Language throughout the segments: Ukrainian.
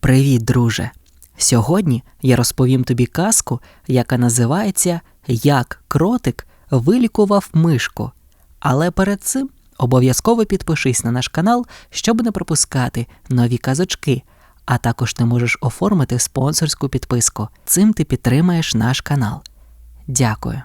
Привіт, друже! Сьогодні я розповім тобі казку, яка називається Як кротик вилікував мишку. Але перед цим обов'язково підпишись на наш канал, щоб не пропускати нові казочки. А також ти можеш оформити спонсорську підписку. Цим ти підтримаєш наш канал. Дякую.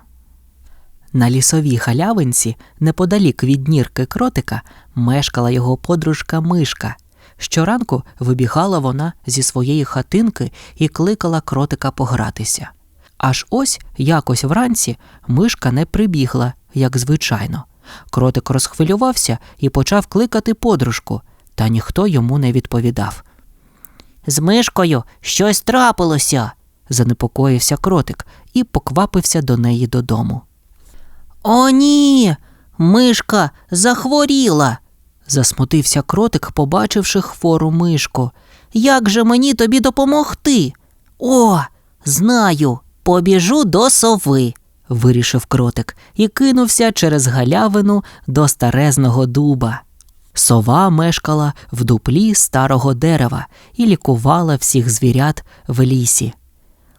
На лісовій халявинці, неподалік від нірки кротика, мешкала його подружка Мишка. Щоранку вибігала вона зі своєї хатинки і кликала кротика погратися. Аж ось якось вранці мишка не прибігла, як звичайно. Кротик розхвилювався і почав кликати подружку, та ніхто йому не відповідав. З мишкою щось трапилося. Занепокоївся кротик і поквапився до неї додому. О, ні, мишка захворіла. Засмутився кротик, побачивши хвору мишку. Як же мені тобі допомогти? О, знаю, побіжу до сови. вирішив кротик і кинувся через галявину до старезного дуба. Сова мешкала в дуплі старого дерева і лікувала всіх звірят в лісі.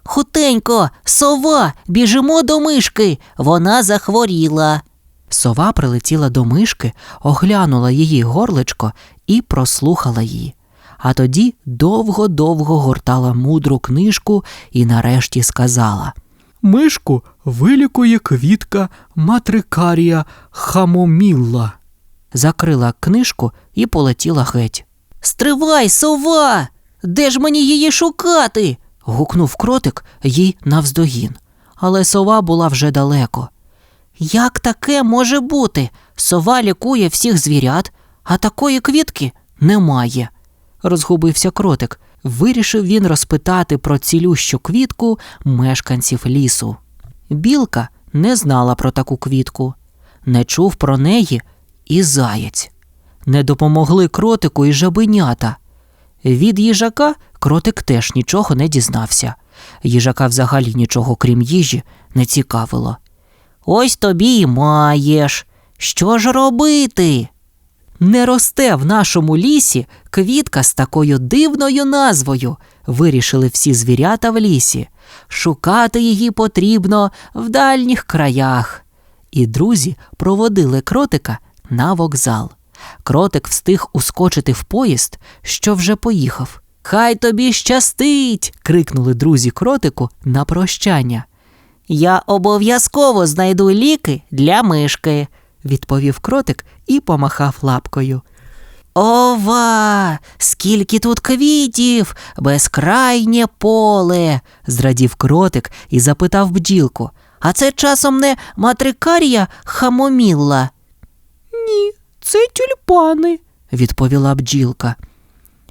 Хутенько, сова, біжимо до мишки. Вона захворіла. Сова прилетіла до мишки, оглянула її горличко і прослухала її. А тоді довго-довго гортала мудру книжку і нарешті сказала Мишку вилікує квітка матрикарія хамомілла. Закрила книжку і полетіла геть. Стривай, сова! Де ж мені її шукати? гукнув кротик їй навздогін. Але сова була вже далеко. Як таке може бути? Сова лікує всіх звірят, а такої квітки немає. Розгубився кротик. Вирішив він розпитати про цілющу квітку мешканців лісу. Білка не знала про таку квітку, не чув про неї і заєць. Не допомогли кротику і жабенята. Від їжака кротик теж нічого не дізнався. Їжака взагалі нічого, крім їжі, не цікавило. Ось тобі й маєш. Що ж робити? Не росте в нашому лісі квітка з такою дивною назвою, вирішили всі звірята в лісі. Шукати її потрібно в дальніх краях. І друзі проводили кротика на вокзал. Кротик встиг ускочити в поїзд, що вже поїхав. Хай тобі щастить. крикнули друзі кротику на прощання. Я обов'язково знайду ліки для мишки, відповів кротик і помахав лапкою. Ова, скільки тут квітів, безкрайнє поле, зрадів кротик і запитав бджілку. А це часом не матрикарія хамомілла. Ні, це тюльпани, відповіла бджілка.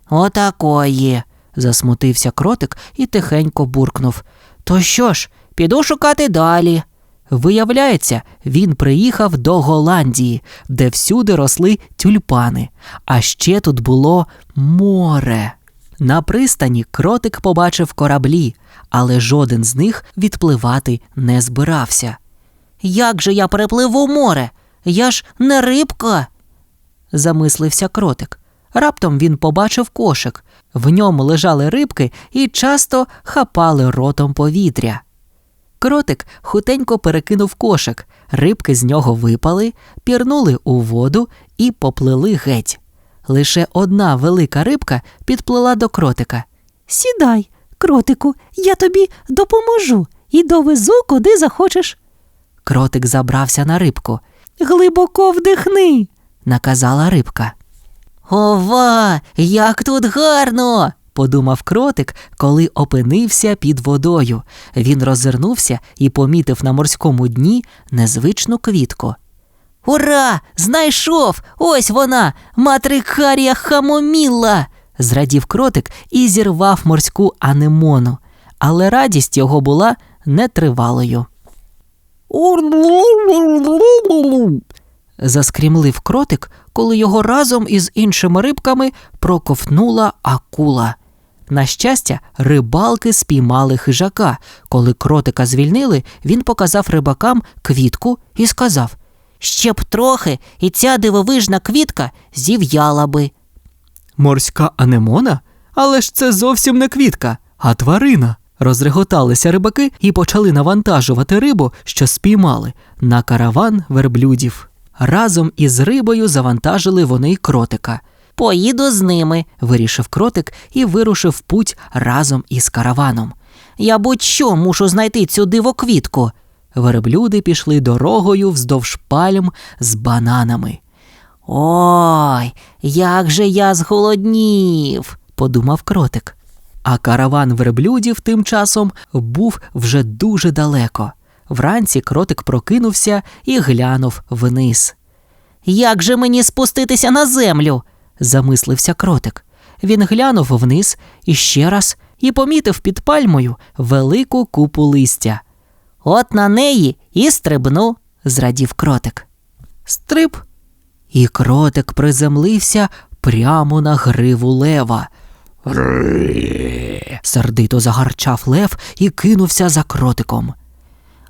Отакої, засмутився кротик і тихенько буркнув. То що ж, піду шукати далі. Виявляється, він приїхав до Голландії, де всюди росли тюльпани, а ще тут було море. На пристані кротик побачив кораблі, але жоден з них відпливати не збирався. Як же я перепливу море? Я ж не рибка. замислився кротик. Раптом він побачив кошик. В ньому лежали рибки і часто хапали ротом повітря. Кротик хутенько перекинув кошик, рибки з нього випали, пірнули у воду і поплили геть. Лише одна велика рибка підплила до кротика. Сідай, кротику, я тобі допоможу і довезу, куди захочеш. Кротик забрався на рибку. Глибоко вдихни, наказала рибка. Ова, як тут гарно! Подумав кротик, коли опинився під водою. Він роззирнувся і помітив на морському дні незвичну квітку. Ура! Знайшов! Ось вона, матрикарія хамомілла! зрадів кротик і зірвав морську анемону, але радість його була нетривалою. Заскрімлив кротик, коли його разом із іншими рибками проковтнула акула. На щастя, рибалки спіймали хижака. Коли кротика звільнили, він показав рибакам квітку і сказав Ще б трохи, і ця дивовижна квітка зів'яла би. Морська анемона? Але ж це зовсім не квітка, а тварина. Розреготалися рибаки і почали навантажувати рибу, що спіймали, на караван верблюдів. Разом із рибою завантажили вони й кротика. Поїду з ними. Вирішив кротик і вирушив путь разом із караваном. Я будь-що мушу знайти цю дивоквітку. Верблюди пішли дорогою вздовж пальм з бананами. Ой, як же я зголоднів. подумав кротик. А караван верблюдів тим часом був вже дуже далеко. Вранці кротик прокинувся і глянув вниз. Як же мені спуститися на землю? Замислився кротик. Він глянув вниз і ще раз і помітив під пальмою велику купу листя. От на неї і стрибну. Зрадів кротик. Стриб. І кротик приземлився прямо на гриву лева. Сердито загарчав лев і кинувся за кротиком.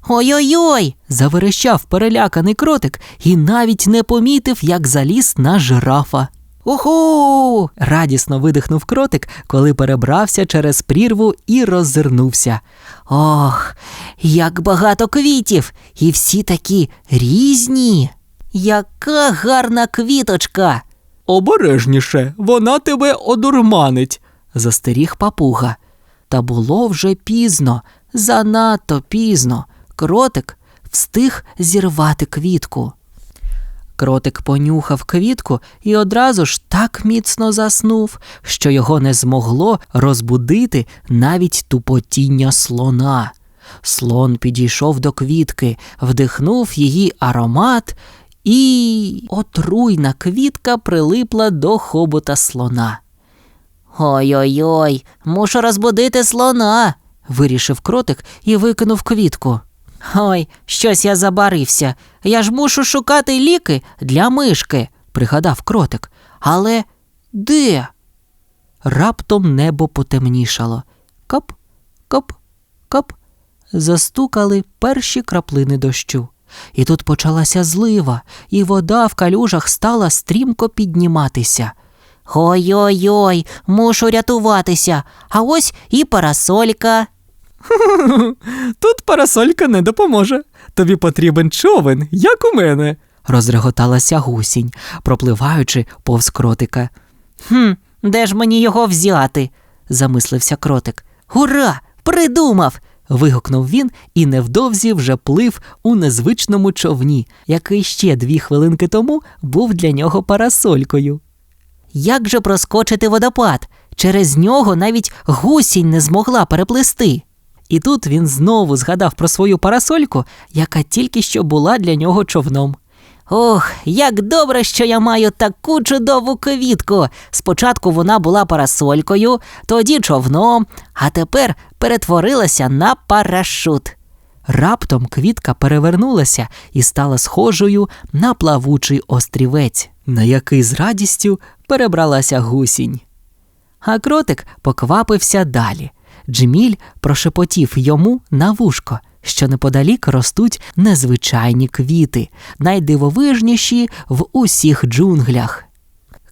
Ой-ой-ой. Заверещав переляканий кротик і навіть не помітив, як заліз на жирафа. Уху. Радісно видихнув кротик, коли перебрався через прірву і роззирнувся. Ох, як багато квітів, і всі такі різні. Яка гарна квіточка. Обережніше, вона тебе одурманить, застеріг папуга. Та було вже пізно, занадто пізно. Кротик встиг зірвати квітку. Кротик понюхав квітку і одразу ж так міцно заснув, що його не змогло розбудити навіть тупотіння слона. Слон підійшов до квітки, вдихнув її аромат, і отруйна квітка прилипла до хобота слона. Ой-ой-ой, мушу розбудити слона. Вирішив кротик і викинув квітку. Ой, щось я забарився. Я ж мушу шукати ліки для мишки, пригадав кротик. але де? Раптом небо потемнішало. Кап, кап, кап. Застукали перші краплини дощу. І тут почалася злива, і вода в калюжах стала стрімко підніматися. Ой-ой-ой, мушу рятуватися. А ось і парасолька. Тут парасолька не допоможе. Тобі потрібен човен, як у мене. розреготалася гусінь, пропливаючи повз кротика. Хм, де ж мені його взяти? Замислився кротик. Ура! Придумав! Вигукнув він і невдовзі вже плив у незвичному човні, який ще дві хвилинки тому був для нього парасолькою. Як же проскочити водопад? Через нього навіть гусінь не змогла переплисти. І тут він знову згадав про свою парасольку, яка тільки що була для нього човном. Ох, як добре, що я маю таку чудову квітку. Спочатку вона була парасолькою, тоді човном, а тепер перетворилася на парашут. Раптом квітка перевернулася і стала схожою на плавучий острівець, на який з радістю перебралася гусінь. А кротик поквапився далі. Джміль прошепотів йому на вушко, що неподалік ростуть незвичайні квіти, найдивовижніші в усіх джунглях.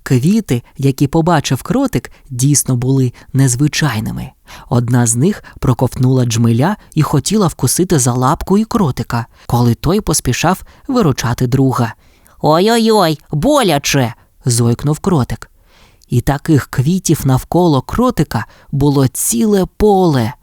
Квіти, які побачив кротик, дійсно були незвичайними. Одна з них проковтнула джмеля і хотіла вкусити за лапку і кротика, коли той поспішав виручати друга. Ой-ой-ой, боляче. зойкнув кротик. І таких квітів навколо кротика було ціле поле,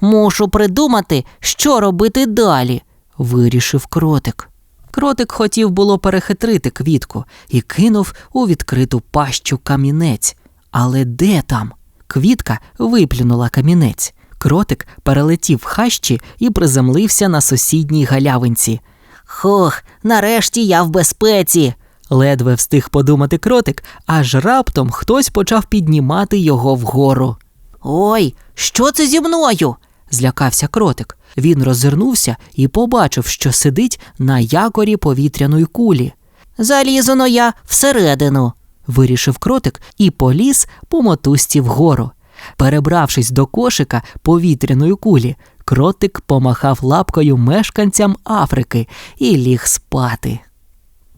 Мушу придумати, що робити далі. вирішив кротик. Кротик хотів було перехитрити квітку і кинув у відкриту пащу камінець. Але де там? Квітка виплюнула камінець. Кротик перелетів хащі і приземлився на сусідній галявинці. Хух, нарешті я в безпеці. Ледве встиг подумати кротик, аж раптом хтось почав піднімати його вгору. Ой, що це зі мною? Злякався кротик. Він роззирнувся і побачив, що сидить на якорі повітряної кулі. Залізу но я всередину. Вирішив кротик і поліз по мотузці вгору. Перебравшись до кошика повітряної кулі, кротик помахав лапкою мешканцям Африки і ліг спати.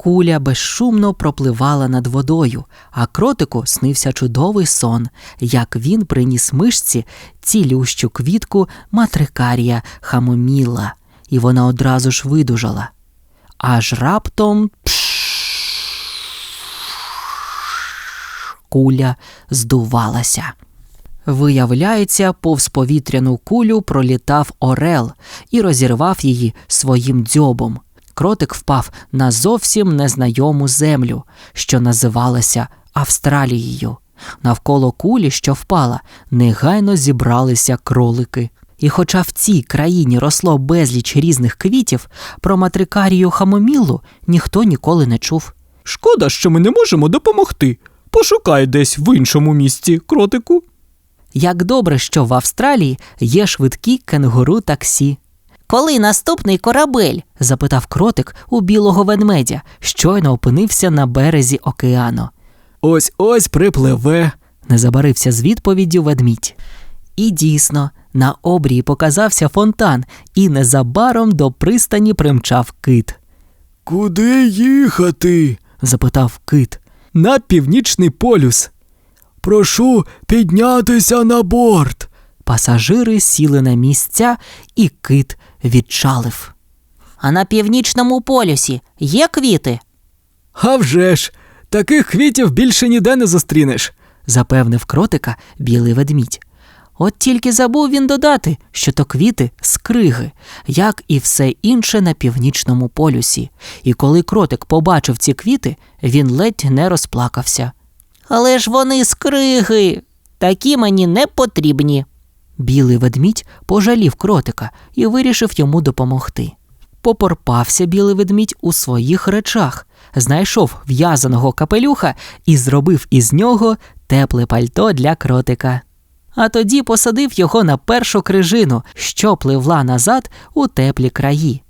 Куля безшумно пропливала над водою, а кротику снився чудовий сон, як він приніс мишці цілющу квітку матрикарія хамоміла, і вона одразу ж видужала. Аж раптом куля здувалася. Виявляється, повз повітряну кулю пролітав орел і розірвав її своїм дзьобом. Кротик впав на зовсім незнайому землю, що називалася Австралією. Навколо кулі, що впала, негайно зібралися кролики. І хоча в цій країні росло безліч різних квітів, про матрикарію хамомілу ніхто ніколи не чув. Шкода, що ми не можемо допомогти. Пошукай десь в іншому місці, кротику. Як добре, що в Австралії є швидкі кенгуру таксі. Коли наступний корабель? запитав кротик у білого ведмедя, щойно опинився на березі океану. Ось ось припливе. Не забарився з відповіддю ведмідь. І дійсно, на обрії показався фонтан, і незабаром до пристані примчав кит. Куди їхати? запитав кит. На північний полюс. Прошу піднятися на борт. Пасажири сіли на місця, і кит відчалив. А на північному полюсі є квіти? А вже ж, таких квітів більше ніде не зустрінеш. запевнив кротика білий ведмідь. От тільки забув він додати, що то квіти з криги, як і все інше на північному полюсі. І коли кротик побачив ці квіти, він ледь не розплакався. Але ж вони з криги. Такі мені не потрібні. Білий ведмідь пожалів кротика і вирішив йому допомогти. Попорпався білий ведмідь у своїх речах, знайшов в'язаного капелюха і зробив із нього тепле пальто для кротика. А тоді посадив його на першу крижину, що пливла назад у теплі краї.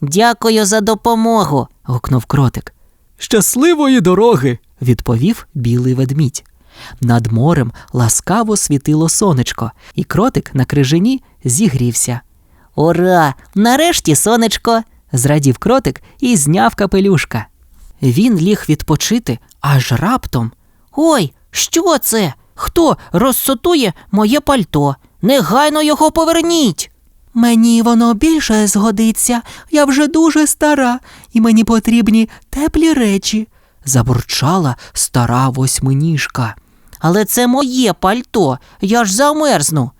Дякую за допомогу. гукнув кротик. Щасливої дороги. відповів білий ведмідь. Над морем ласкаво світило сонечко, і кротик на крижині зігрівся. Ура! Нарешті сонечко. Зрадів кротик і зняв капелюшка. Він ліг відпочити, аж раптом. Ой, що це? Хто розсотує моє пальто? Негайно його поверніть. Мені воно більше згодиться. Я вже дуже стара, і мені потрібні теплі речі. Забурчала стара восьминіжка. Але це моє пальто, я ж замерзну.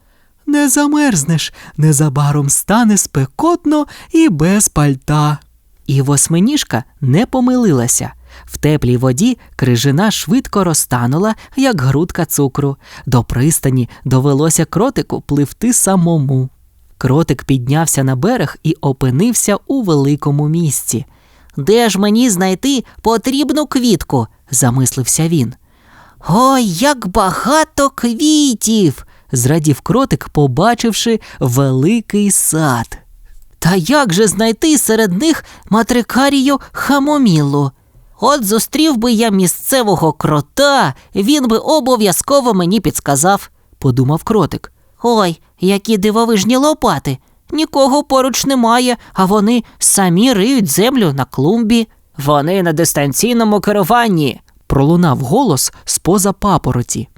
Не замерзнеш, незабаром стане спекотно і без пальта. І восьминіжка не помилилася. В теплій воді крижина швидко розтанула, як грудка цукру. До пристані довелося кротику пливти самому. Кротик піднявся на берег і опинився у великому місці. Де ж мені знайти потрібну квітку? Замислився він. Ой, як багато квітів. Зрадів кротик, побачивши великий сад. Та як же знайти серед них матрикарію хамомілу? От зустрів би я місцевого крота, він би обов'язково мені підсказав. подумав кротик. Ой, які дивовижні лопати. Нікого поруч немає, а вони самі риють землю на клумбі. Вони на дистанційному керуванні. Пролунав голос з-поза папороті.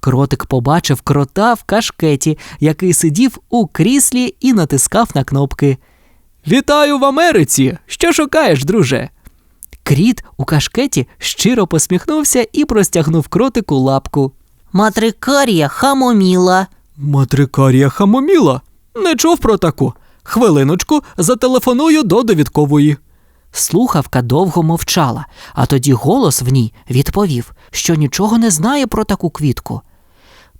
Кротик побачив крота в кашкеті, який сидів у кріслі і натискав на кнопки. Вітаю в Америці! Що шукаєш, друже? Кріт у кашкеті щиро посміхнувся і простягнув кротику лапку. Матрикарія хамоміла. Матрикарія хамоміла. Не чув про таку. Хвилиночку, зателефоную до довідкової. Слухавка довго мовчала, а тоді голос в ній відповів, що нічого не знає про таку квітку.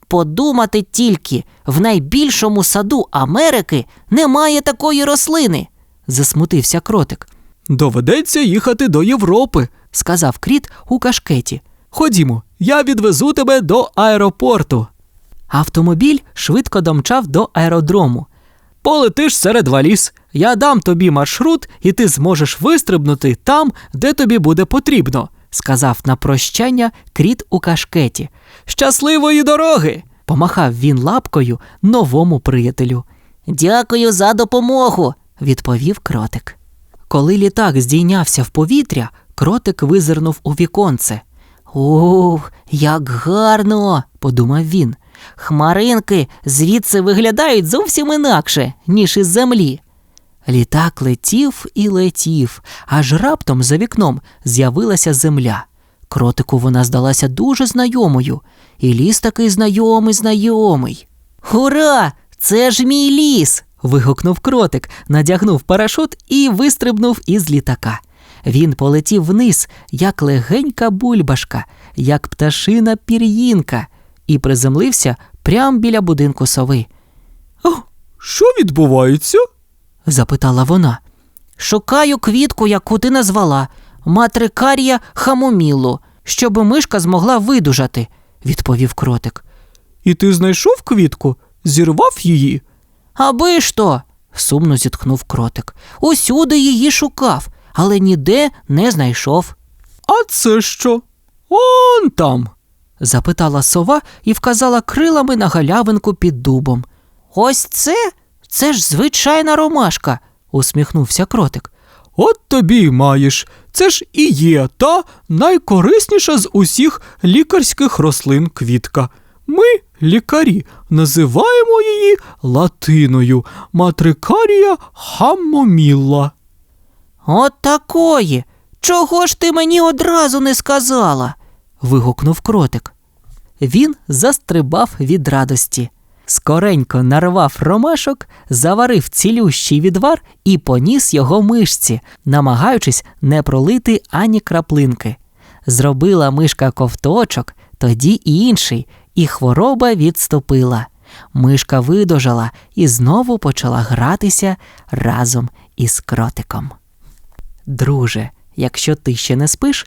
Подумати тільки, в найбільшому саду Америки немає такої рослини. Засмутився кротик, Доведеться їхати до Європи. сказав кріт у кашкеті. Ходімо, я відвезу тебе до аеропорту. Автомобіль швидко домчав до аеродрому. Полетиш серед валіз. Я дам тобі маршрут, і ти зможеш вистрибнути там, де тобі буде потрібно. сказав на прощання кріт у кашкеті. Щасливої дороги! Помахав він лапкою новому приятелю. Дякую за допомогу. відповів кротик. Коли літак здійнявся в повітря, Кротик визирнув у віконце. Ух, як гарно, подумав він. Хмаринки звідси виглядають зовсім інакше, ніж із землі. Літак летів і летів, аж раптом за вікном з'явилася земля. Кротику вона здалася дуже знайомою, і ліс такий знайомий, знайомий. Ура! Це ж мій ліс. вигукнув кротик, надягнув парашут і вистрибнув із літака. Він полетів вниз, як легенька бульбашка, як пташина пір'їнка, і приземлився прямо біля будинку сови. Що відбувається? Запитала вона. Шукаю квітку, яку ти назвала матрикарія хамоміллу, щоб мишка змогла видужати, відповів кротик. І ти знайшов квітку? Зірвав її? Аби ж то. Сумно зітхнув кротик. Усюди її шукав, але ніде не знайшов. А це що? Он там. Запитала сова і вказала крилами на галявинку під дубом. Ось це? Це ж звичайна ромашка. усміхнувся кротик. От тобі й маєш. Це ж і є та найкорисніша з усіх лікарських рослин квітка. Ми, лікарі, називаємо її латиною матрикарія хамомілла. От такої. Чого ж ти мені одразу не сказала? Вигукнув кротик. Він застрибав від радості. Скоренько нарвав ромашок, заварив цілющий відвар і поніс його мишці, намагаючись не пролити ані краплинки. Зробила мишка ковточок, тоді і інший, і хвороба відступила. Мишка видожала і знову почала гратися разом із кротиком. Друже, якщо ти ще не спиш,